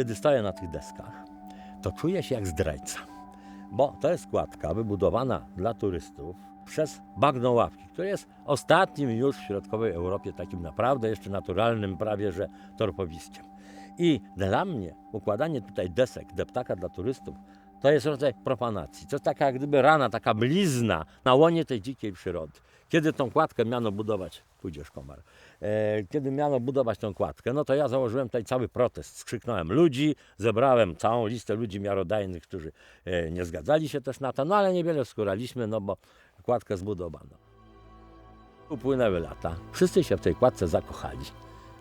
kiedy stoję na tych deskach, to czuję się jak zdrajca. Bo to jest kładka wybudowana dla turystów przez bagno ławki, które jest ostatnim już w środkowej Europie takim naprawdę jeszcze naturalnym prawie że torpowiskiem. I dla mnie układanie tutaj desek, deptaka dla turystów, to jest rodzaj profanacji. To jest taka jak gdyby rana, taka blizna na łonie tej dzikiej przyrody. Kiedy tą kładkę miano budować, pójdziesz komar, e, kiedy miano budować tą kładkę, no to ja założyłem tutaj cały protest. Skrzyknąłem ludzi, zebrałem całą listę ludzi miarodajnych, którzy e, nie zgadzali się też na to, no ale niewiele skóraliśmy, no bo kładkę zbudowano. Upłynęły lata, wszyscy się w tej kładce zakochali,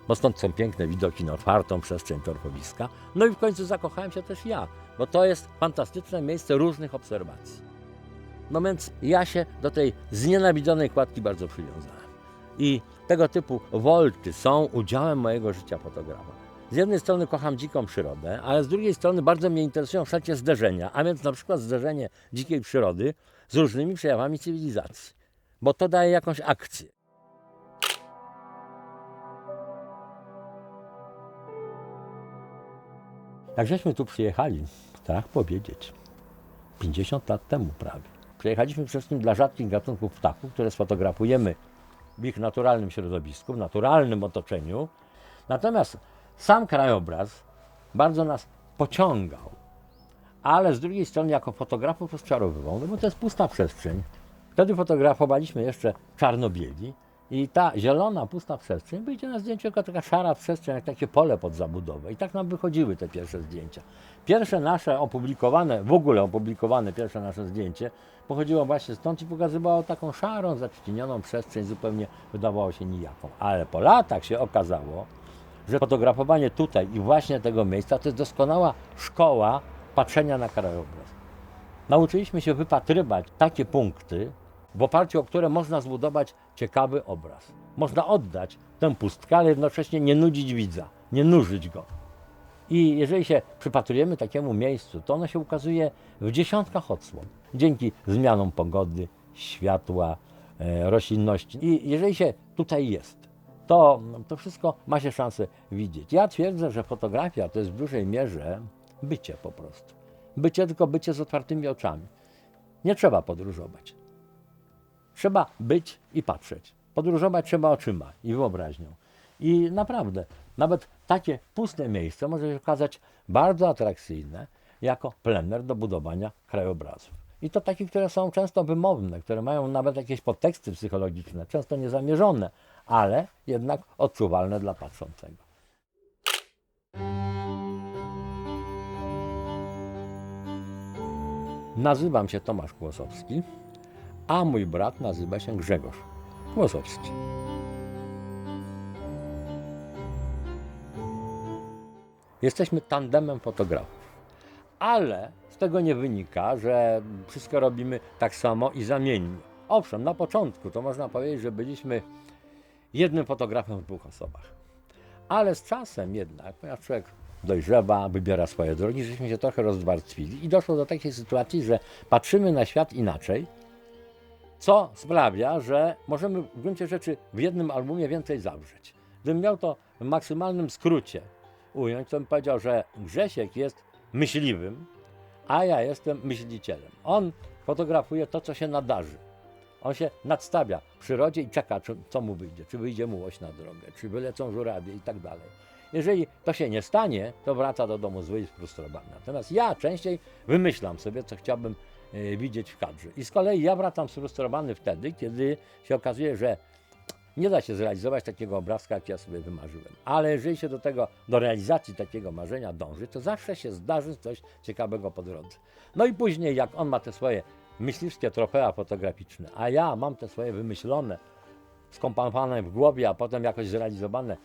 bo stąd są piękne widoki na otwartą przestrzeń torfowiska. No i w końcu zakochałem się też ja, bo to jest fantastyczne miejsce różnych obserwacji. Więc ja się do tej znienawidzonej kładki bardzo przywiązałem. I tego typu wolty są udziałem mojego życia fotografa. Z jednej strony kocham dziką przyrodę, ale z drugiej strony bardzo mnie interesują wszelkie zderzenia, a więc na przykład zderzenie dzikiej przyrody z różnymi przejawami cywilizacji, bo to daje jakąś akcję. Jak żeśmy tu przyjechali, strach powiedzieć, 50 lat temu prawie. Przyjechaliśmy przede wszystkim dla rzadkich gatunków ptaków, które sfotografujemy w ich naturalnym środowisku, w naturalnym otoczeniu. Natomiast sam krajobraz bardzo nas pociągał, ale z drugiej strony jako fotografów rozczarowywał, no bo to jest pusta przestrzeń. Wtedy fotografowaliśmy jeszcze czarno-bieli i ta zielona, pusta przestrzeń wyjdzie na zdjęciu jako taka szara przestrzeń, jak takie pole pod zabudowę. I tak nam wychodziły te pierwsze zdjęcia. Pierwsze nasze opublikowane, w ogóle opublikowane pierwsze nasze zdjęcie pochodziło właśnie stąd i pokazywało taką szarą, zaczcienioną przestrzeń, zupełnie wydawało się nijaką. Ale po latach się okazało, że fotografowanie tutaj i właśnie tego miejsca to jest doskonała szkoła patrzenia na krajobraz. Nauczyliśmy się wypatrywać takie punkty, w oparciu o które można zbudować ciekawy obraz. Można oddać tę pustkę, ale jednocześnie nie nudzić widza, nie nużyć go. I jeżeli się przypatrujemy takiemu miejscu, to ono się ukazuje w dziesiątkach odsłon. Dzięki zmianom pogody, światła, e, roślinności. I jeżeli się tutaj jest, to, to wszystko ma się szansę widzieć. Ja twierdzę, że fotografia to jest w dużej mierze bycie po prostu. Bycie, tylko bycie z otwartymi oczami. Nie trzeba podróżować. Trzeba być i patrzeć. Podróżować trzeba oczyma i wyobraźnią. I naprawdę, nawet takie puste miejsce może się okazać bardzo atrakcyjne jako plener do budowania krajobrazów. I to takie, które są często wymowne, które mają nawet jakieś podteksty psychologiczne, często niezamierzone, ale jednak odczuwalne dla patrzącego. Nazywam się Tomasz Kłosowski, a mój brat nazywa się Grzegorz Kłosowski. Jesteśmy tandemem fotografów, ale z tego nie wynika, że wszystko robimy tak samo i zamiennie. Owszem, na początku to można powiedzieć, że byliśmy jednym fotografem w dwóch osobach. Ale z czasem jednak, ponieważ człowiek dojrzewa, wybiera swoje drogi, żeśmy się trochę rozdwarstwili i doszło do takiej sytuacji, że patrzymy na świat inaczej, co sprawia, że możemy w gruncie rzeczy w jednym albumie więcej zawrzeć. Gdybym miał to w maksymalnym skrócie ująć, to bym powiedział, że Grzesiek jest myśliwym, a ja jestem myślicielem. On fotografuje to, co się nadarzy. On się nadstawia w przyrodzie i czeka, co mu wyjdzie, czy wyjdzie mu łoś na drogę, czy wylecą żurawie i tak dalej. Jeżeli to się nie stanie, to wraca do domu zły i sfrustrowany. Natomiast ja częściej wymyślam sobie, co chciałbym widzieć w kadrze. I z kolei ja wracam sfrustrowany wtedy, kiedy się okazuje, że nie da się zrealizować takiego obrazka, jak ja sobie wymarzyłem. Ale jeżeli się do tego, do realizacji takiego marzenia dąży, to zawsze się zdarzy coś ciekawego po drodze. No i później, jak on ma te swoje myśliwskie trofea fotograficzne, a ja mam te swoje wymyślone, skomponowane w głowie, a potem jakoś zrealizowane e,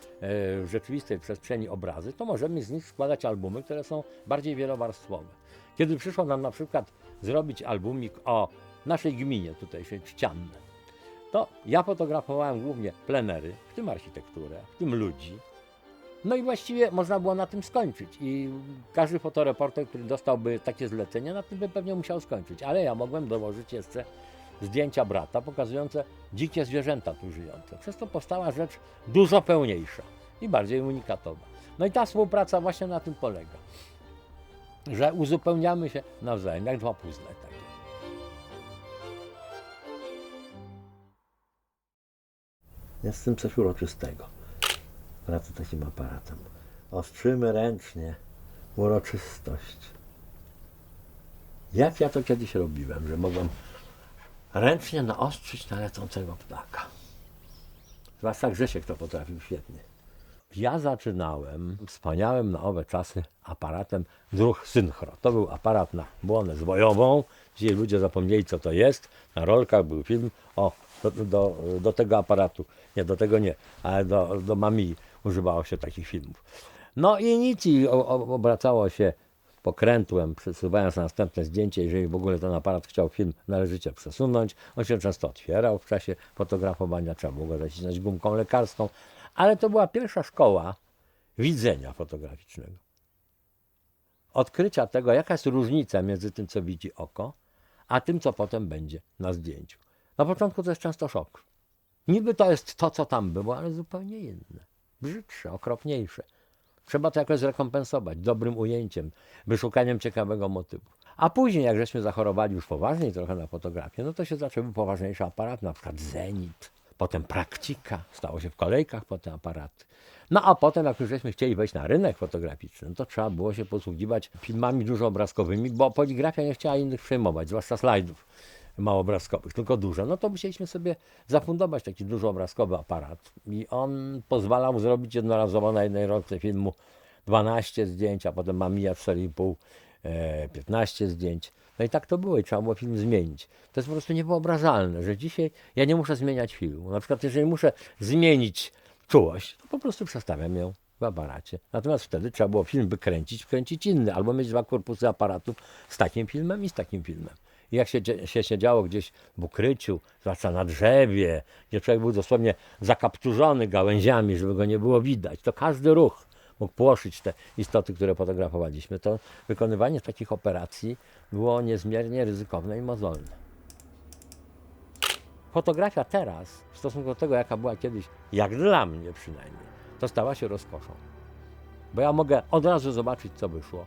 w rzeczywistej przestrzeni obrazy, to możemy z nich składać albumy, które są bardziej wielowarstwowe. Kiedy przyszło nam na przykład zrobić albumik o naszej gminie tutejszej, Czcianne, to ja fotografowałem głównie plenery, w tym architekturę, w tym ludzi. No i właściwie można było na tym skończyć. I każdy fotoreporter, który dostałby takie zlecenie, na tym by pewnie musiał skończyć. Ale ja mogłem dołożyć jeszcze zdjęcia brata pokazujące dzikie zwierzęta tu żyjące. Przez to powstała rzecz dużo pełniejsza. i bardziej unikatowa. No i ta współpraca właśnie na tym polega, że uzupełniamy się nawzajem, jak dwa puzzle takie. Jest w tym coś uroczystego. Praca takim aparatem. Ostrzymy ręcznie uroczystość. Jak ja to kiedyś robiłem, że mogłem ręcznie naostrzyć na lecącego ptaka. Zwłaszcza Grzesiek to potrafił świetnie. Ja zaczynałem wspaniałym na owe czasy aparatem Druch Synchro. To był aparat na błonę zwojową. Dzisiaj ludzie zapomnieli, co to jest. Na rolkach był film. O, do, do, do tego aparatu. Nie, do tego nie, ale do, do Mami używało się takich filmów. No i nic, i obracało się pokrętłem, przesuwając na następne zdjęcie, jeżeli w ogóle ten aparat chciał film należycie przesunąć. On się często otwierał w czasie fotografowania, trzeba było go zacisnąć gumką lekarską, ale to była pierwsza szkoła widzenia fotograficznego. Odkrycia tego, jaka jest różnica między tym, co widzi oko, a tym, co potem będzie na zdjęciu. Na początku to jest często szok. Niby to jest to, co tam było, ale zupełnie inne. Brzydsze, okropniejsze. Trzeba to jakoś zrekompensować dobrym ujęciem, wyszukaniem ciekawego motywu. A później, jak żeśmy zachorowali już poważniej trochę na fotografię, no to się zaczęły poważniejsze aparaty, na przykład Zenit, potem Praktika, stało się w kolejkach po te aparaty. No a potem, jak już żeśmy chcieli wejść na rynek fotograficzny, no to trzeba było się posługiwać filmami dużoobrazkowymi, bo poligrafia nie chciała innych przejmować, zwłaszcza slajdów małobrazkowych, tylko duże, no to musieliśmy sobie zafundować taki dużoobrazkowy aparat i on pozwalał zrobić jednorazowo na jednej rolce filmu 12 zdjęć, a potem mam mijać 4,5, e, 15 zdjęć. No i tak to było i trzeba było film zmienić. To jest po prostu niewyobrażalne, że dzisiaj ja nie muszę zmieniać filmu. Na przykład jeżeli muszę zmienić czułość, to po prostu przestawiam ją w aparacie. Natomiast wtedy trzeba było film wykręcić, wkręcić inny, albo mieć dwa korpusy aparatów z takim filmem i z takim filmem. I jak się, się siedziało gdzieś w ukryciu, zwłaszcza na drzewie, gdzie człowiek był dosłownie zakapturzony gałęziami, żeby go nie było widać, to każdy ruch mógł płoszyć te istoty, które fotografowaliśmy. To wykonywanie takich operacji było niezmiernie ryzykowne i mozolne. Fotografia teraz, w stosunku do tego, jaka była kiedyś, jak dla mnie przynajmniej, to stała się rozkoszą. Bo ja mogę od razu zobaczyć, co wyszło.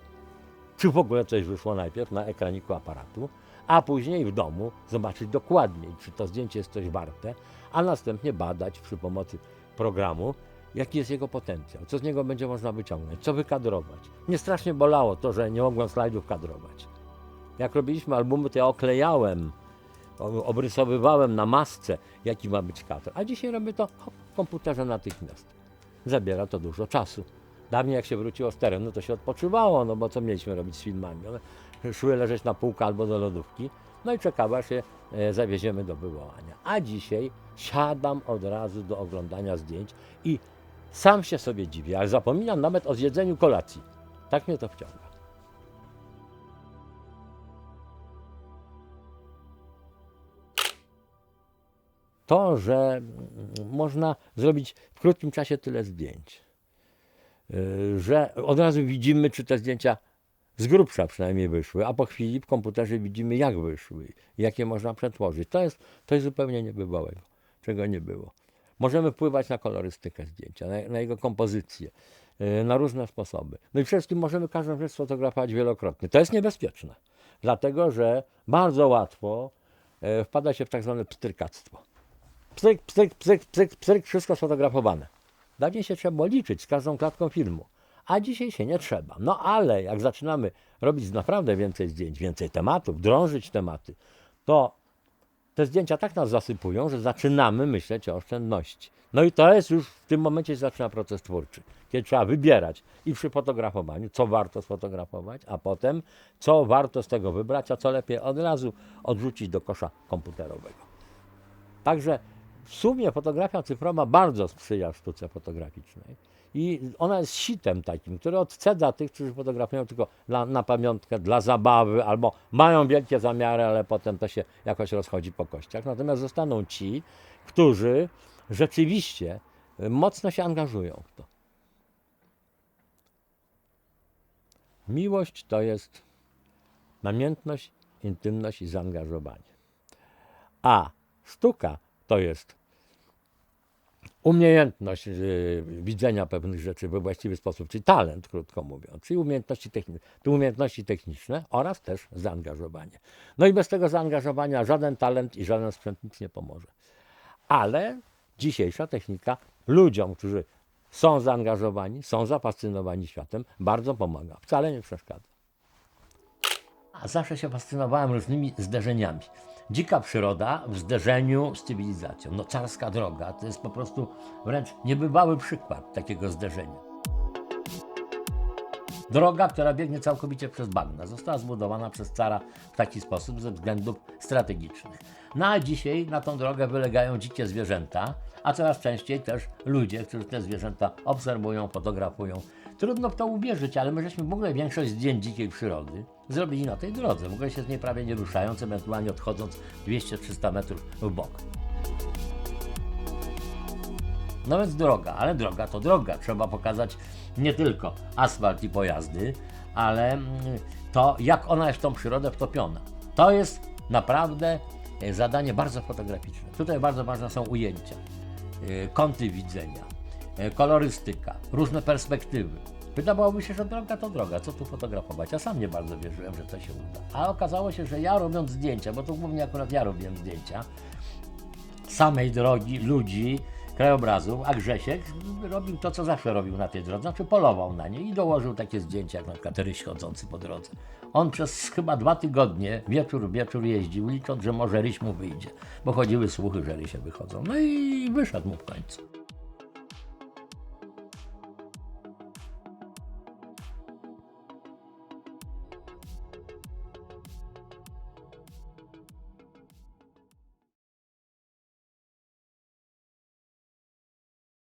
Czy w ogóle coś wyszło najpierw na ekraniku aparatu, a później w domu zobaczyć dokładniej, czy to zdjęcie jest coś warte, a następnie badać przy pomocy programu, jaki jest jego potencjał, co z niego będzie można wyciągnąć, co wykadrować. Mnie strasznie bolało to, że nie mogłem slajdów kadrować. Jak robiliśmy albumy, to ja oklejałem, obrysowywałem na masce, jaki ma być kadr. A dzisiaj robię to hop, w komputerze natychmiast. Zabiera to dużo czasu. Dawniej jak się wróciło z terenu, to się odpoczywało, no bo co mieliśmy robić z filmami? One szły leżeć na półkę albo do lodówki, no i czekała się e, zawieziemy do wywołania. A dzisiaj siadam od razu do oglądania zdjęć i sam się sobie dziwię, ale zapominam nawet o zjedzeniu kolacji. Tak mnie to wciąga. To, że mm, można zrobić w krótkim czasie tyle zdjęć, y, że od razu widzimy, czy te zdjęcia z grubsza przynajmniej wyszły, a po chwili w komputerze widzimy, jak wyszły, jak je można przetworzyć. To jest coś zupełnie niebywałego, czego nie było. Możemy wpływać na kolorystykę zdjęcia, na, na jego kompozycję, y, na różne sposoby. No i przede wszystkim możemy każdą rzecz sfotografować wielokrotnie. To jest niebezpieczne, dlatego że bardzo łatwo e, wpada się w tak zwane pstrykactwo. Pstryk, pstryk, pstryk, pstryk, pstryk, wszystko sfotografowane. Dawniej się trzeba liczyć z każdą klatką filmu, a dzisiaj się nie trzeba. No ale jak zaczynamy robić naprawdę więcej zdjęć, więcej tematów, drążyć tematy, to te zdjęcia tak nas zasypują, że zaczynamy myśleć o oszczędności. No i to jest już w tym momencie zaczyna proces twórczy, kiedy trzeba wybierać i przy fotografowaniu, co warto sfotografować, a potem co warto z tego wybrać, a co lepiej od razu odrzucić do kosza komputerowego. Także w sumie fotografia cyfrowa bardzo sprzyja sztuce fotograficznej. I ona jest sitem takim, który odcedza tych, którzy fotografują tylko na pamiątkę, dla zabawy, albo mają wielkie zamiary, ale potem to się jakoś rozchodzi po kościach. Natomiast zostaną ci, którzy rzeczywiście y, mocno się angażują w to. Miłość to jest namiętność, intymność i zaangażowanie. A sztuka to jest umiejętność y, widzenia pewnych rzeczy we właściwy sposób, czyli talent, krótko mówiąc, czyli umiejętności, techni- tu umiejętności techniczne oraz też zaangażowanie. No i bez tego zaangażowania żaden talent i żaden sprzęt nic nie pomoże. Ale dzisiejsza technika ludziom, którzy są zaangażowani, są zafascynowani światem, bardzo pomaga. Wcale nie przeszkadza. A zawsze się fascynowałem różnymi zderzeniami. Dzika przyroda w zderzeniu z cywilizacją. No carska droga to jest po prostu wręcz niebywały przykład takiego zderzenia. Droga, która biegnie całkowicie przez bagna, została zbudowana przez cara w taki sposób ze względów strategicznych. No a dzisiaj na tą drogę wylegają dzikie zwierzęta, a coraz częściej też ludzie, którzy te zwierzęta obserwują, fotografują. Trudno w to uwierzyć, ale my żeśmy w ogóle większość zdjęć dzikiej przyrody zrobili na tej drodze. W ogóle się z niej prawie nie ruszając, ewentualnie odchodząc 200-300 metrów w bok. No więc droga, ale droga to droga. Trzeba pokazać nie tylko asfalt i pojazdy, ale mm, to, jak ona jest w tą przyrodę wtopiona. To jest naprawdę e, zadanie bardzo fotograficzne. Tutaj bardzo ważne są ujęcia, e, kąty widzenia, kolorystyka, różne perspektywy. Wydawałoby się, że droga to droga, co tu fotografować? Ja sam nie bardzo wierzyłem, że to się uda. A okazało się, że ja robiąc zdjęcia, bo to głównie akurat ja robiłem zdjęcia, samej drogi, ludzi, krajobrazów, a Grzesiek robił to, co zawsze robił na tej drodze, znaczy polował na niej i dołożył takie zdjęcia, jak na przykład ryś chodzący po drodze. On przez chyba dwa tygodnie wieczór wieczór jeździł, licząc, że może ryś mu wyjdzie, bo chodziły słuchy, że rysie wychodzą. No i wyszedł mu w końcu.